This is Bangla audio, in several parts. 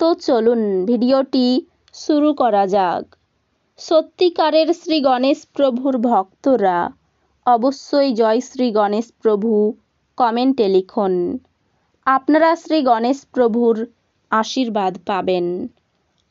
তো চলুন ভিডিওটি শুরু করা যাক। সত্যিকারের শ্রী গণেশ প্রভুর ভক্তরা অবশ্যই জয় শ্রী গণেশ প্রভু কমেন্টে লিখুন। আপনারা শ্রী গণেশ প্রভুর আশীর্বাদ পাবেন।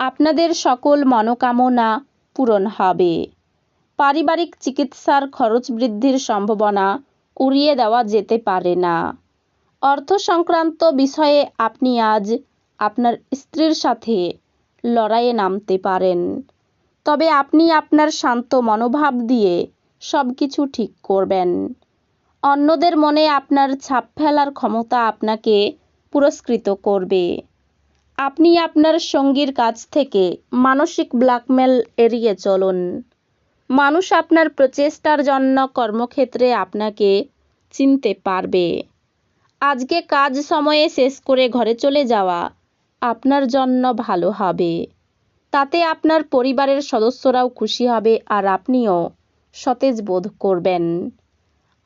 আপনাদের সকল মনোকামনা পূরণ হবে। পারিবারিক চিকিৎসার খরচ বৃদ্ধির সম্ভাবনা উড়িয়ে দেওয়া যেতে পারে না। অর্থ সংক্রান্ত বিষয়ে আপনি আজ আপনার স্ত্রীর সাথে লড়াইয়ে নামতে পারেন। তবে আপনি আপনার শান্ত মনোভাব দিয়ে সব কিছু ঠিক করবেন। অন্যদের মনে আপনার ছাপ ফেলার ক্ষমতা আপনাকে পুরস্কৃত করবে। আপনি আপনার সঙ্গীর কাছ থেকে মানসিক ব্ল্যাকমেল এড়িয়ে চলুন। মানুষ আপনার প্রচেষ্টার জন্য কর্মক্ষেত্রে আপনাকে চিনতে পারবে। আজকে কাজ সময়ে শেষ করে ঘরে চলে যাওয়া আপনার জন্য ভালো হবে। তাতে আপনার পরিবারের সদস্যরাও খুশি হবে আর আপনিও সতেজ বোধ করবেন।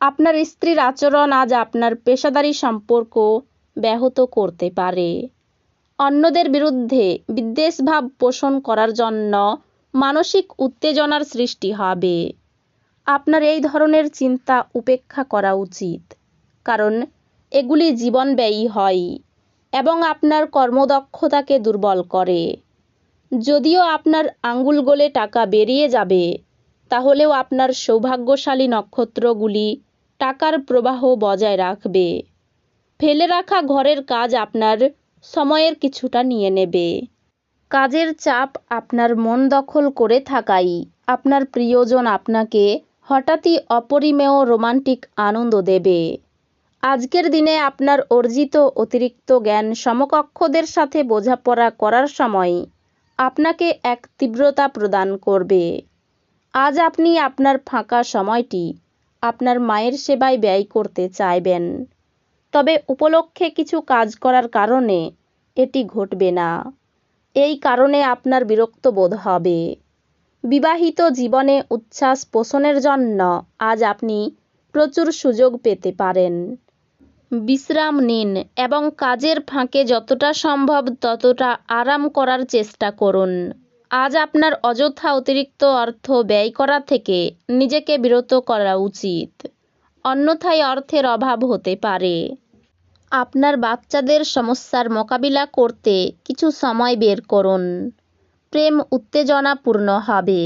আপনার স্ত্রীর আচরণ আজ আপনার পেশাদারি সম্পর্ক ব্যাহত করতে পারে। অন্যদের বিরুদ্ধে বিদ্বেষভাব পোষণ করার জন্য মানসিক উত্তেজনার সৃষ্টি হবে। আপনার এই ধরনের চিন্তা উপেক্ষা করা উচিত, কারণ এগুলি জীবন ব্যয়ী হয়। এবং আপনার কর্মদক্ষতাকে দুর্বল করে। যদিও আপনার আঙ্গুল গোলে টাকা বেরিয়ে যাবে, তাহলেও আপনার সৌভাগ্যশালী নক্ষত্রগুলি টাকার প্রবাহ বজায় রাখবে। ফেলে রাখা ঘরের কাজ আপনার সময়ের কিছুটা নিয়ে নেবে। কাজের চাপ আপনার মন দখল করে থাকাই আপনার প্রিয়জন আপনাকে হঠাৎই অপরিমেয় রোমান্টিক আনন্দ দেবে। আজকের দিনে আপনার অর্জিত অতিরিক্ত জ্ঞান সমকক্ষদের সাথে বোঝাপড়া করার সময় আপনাকে এক তীব্রতা প্রদান করবে। আজ আপনি আপনার ফাঁকা সময়টি আপনার মায়ের সেবায় ব্যয় করতে চাইবেন। তবে উপলক্ষে কিছু কাজ করার কারণে এটি ঘটবে না। এই কারণে আপনার বিরক্ত বোধ হবে। বিবাহিত জীবনে উচ্ছ্বাস পোষণের জন্য আজ আপনি প্রচুর সুযোগ পেতে পারেন। বিশ্রাম নিন এবং কাজের ফাঁকে যতটা সম্ভব ততটা আরাম করার চেষ্টা করুন। আজ আপনার অযথা অতিরিক্ত অর্থ ব্যয় করা থেকে নিজেকে বিরত করা উচিত। অন্যথায় অর্থের অভাব হতে পারে। আপনার বাচ্চাদের সমস্যার মোকাবিলা করতে কিছু সময় বের করুন। প্রেম উত্তেজনাপূর্ণ হবে।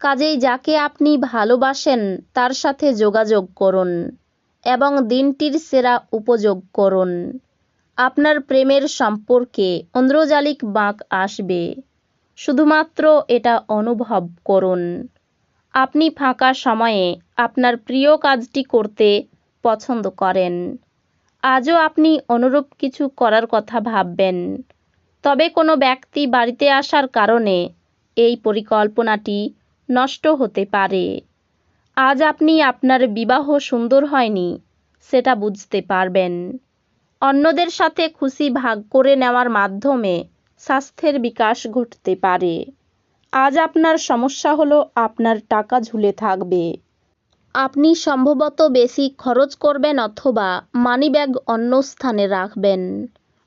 কাজেই যাকে আপনি ভালোবাসেন তার সাথে যোগাযোগ করুন। এবং দিনটির সেরা উপযোগ করুন। আপনার প্রেমের সম্পর্কে অন্দ্রজালিক বাঁক আসবে। শুধুমাত্র এটা অনুভব করুন। আপনি ফাঁকা সময়ে আপনার প্রিয় কাজটি করতে পছন্দ করেন। আজও আপনি অনুরূপ কিছু করার কথা ভাববেন। তবে কোনো ব্যক্তি বাড়িতে আসার কারণে এই পরিকল্পনাটি নষ্ট হতে পারে। আজ আপনি আপনার বিবাহ সুন্দর হয়নি, সেটা বুঝতে পারবেন। অন্যদের সাথে খুশি ভাগ করে নেওয়ার মাধ্যমে স্বাস্থ্যের বিকাশ ঘটতে পারে। আজ আপনার সমস্যা হলো আপনার টাকা ঝুলে থাকবে। আপনি সম্ভবত বেশি খরচ করবেন অথবা মানিব্যাগ অন্য স্থানে রাখবেন।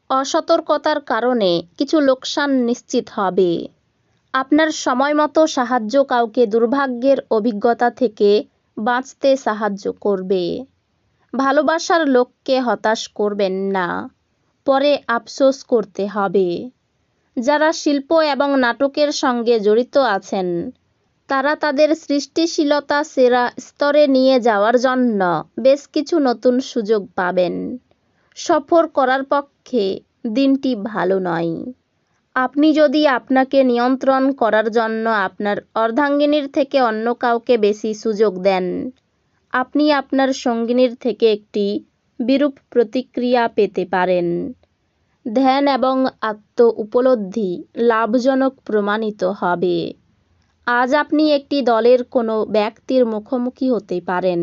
অসতর্কতার কারণে কিছু লোকসান নিশ্চিত হবে। আপনার সময় মতো সাহায্য কাউকে দুর্ভাগ্যের অভিজ্ঞতা থেকে বাঁচতে সাহায্য করবে। ভালোবাসার লোককে হতাশ করবেন না। পরে আফসোস করতে হবে। যারা শিল্প এবং নাটকের সঙ্গে জড়িত আছেন, তারা তাদের সৃষ্টিশীলতা সেরা স্তরে নিয়ে যাওয়ার জন্য বেশ কিছু নতুন সুযোগ পাবেন। সফর করার পক্ষে দিনটি ভালো নয়। আপনি যদি আপনাকে নিয়ন্ত্রণ করার জন্য আপনার অর্ধাঙ্গিনীর থেকে অন্য কাউকে বেশি সুযোগ দেন, আপনি আপনার সঙ্গিনীর থেকে একটি বিরূপ প্রতিক্রিয়া পেতে পারেন। ধ্যান এবং আত্ম উপলব্ধি লাভজনক প্রমাণিত হবে। আজ আপনি একটি দলের কোনো ব্যক্তির মুখোমুখি হতে পারেন,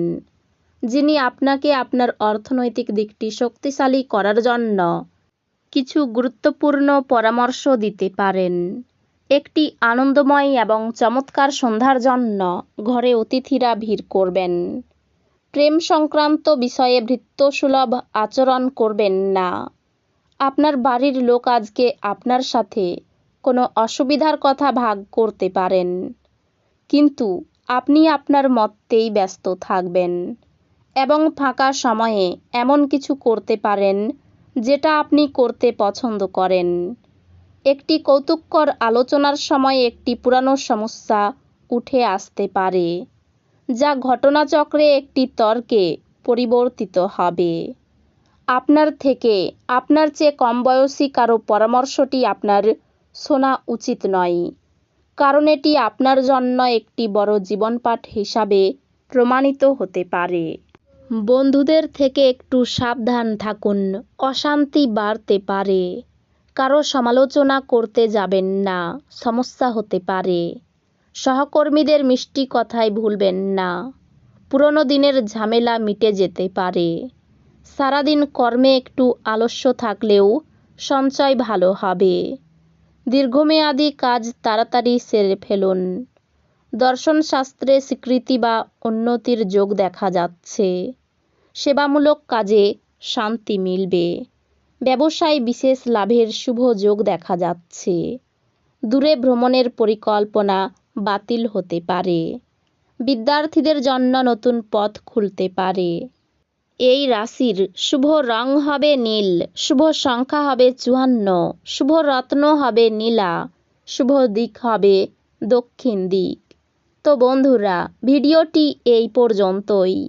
যিনি আপনাকে আপনার অর্থনৈতিক দিকটি শক্তিশালী করার জন্য কিছু গুরুত্বপূর্ণ পরামর্শ দিতে পারেন। একটি আনন্দময় এবং চমৎকার সন্ধ্যার জন্য ঘরে অতিথিরা ভিড় করবেন। প্রেম সংক্রান্ত বিষয়ে ভৃত্যসুলভ আচরণ করবেন না। আপনার বাড়ির লোক আজকে আপনার সাথে কোনো অসুবিধার কথা ভাগ করতে পারেন। কিন্তু আপনি আপনার মতেই ব্যস্ত থাকবেন এবং ফাঁকা সময়ে এমন কিছু করতে পারেন যেটা আপনি করতে পছন্দ করেন। একটি কৌতুককর আলোচনার সময় একটি পুরানো সমস্যা উঠে আসতে পারে, যা ঘটনাচক্রে একটি তর্কে পরিবর্তিত হবে। আপনার থেকে আপনার চেয়ে কম বয়সী কারও পরামর্শটি আপনার শোনা উচিত নয়, কারণ এটি আপনার জন্য একটি বড় জীবনপাঠ হিসাবে প্রমাণিত হতে পারে। বন্ধুদের থেকে একটু সাবধান থাকুন, অশান্তি বাড়তে পারে। কারও সমালোচনা করতে যাবেন না, সমস্যা হতে পারে। সহকর্মীদের মিষ্টি কথায় ভুলবেন না। পুরনো দিনের ঝামেলা মিটে যেতে পারে। সারাদিন কর্মে একটু আলস্য থাকলেও সঞ্চয় ভালো হবে। দীর্ঘমেয়াদী কাজ তাড়াতাড়ি সেরে ফেলুন। দর্শনশাস্ত্রে স্বীকৃতি বা উন্নতির যোগ দেখা যাচ্ছে। সেবামূলক কাজে শান্তি মিলবে। ব্যবসায় বিশেষ লাভের শুভ যোগ দেখা যাচ্ছে। দূরে ভ্রমণের পরিকল্পনা বাতিল হতে পারে। বিদ্যার্থীদের জন্য নতুন পথ খুলতে পারে। এই রাশির শুভ রং হবে নীল, শুভ সংখ্যা হবে চুয়ান্ন, শুভ রত্ন হবে নীলা, শুভ দিক হবে দক্ষিণ দিক। তো বন্ধুরা, ভিডিওটি এই পর্যন্তই।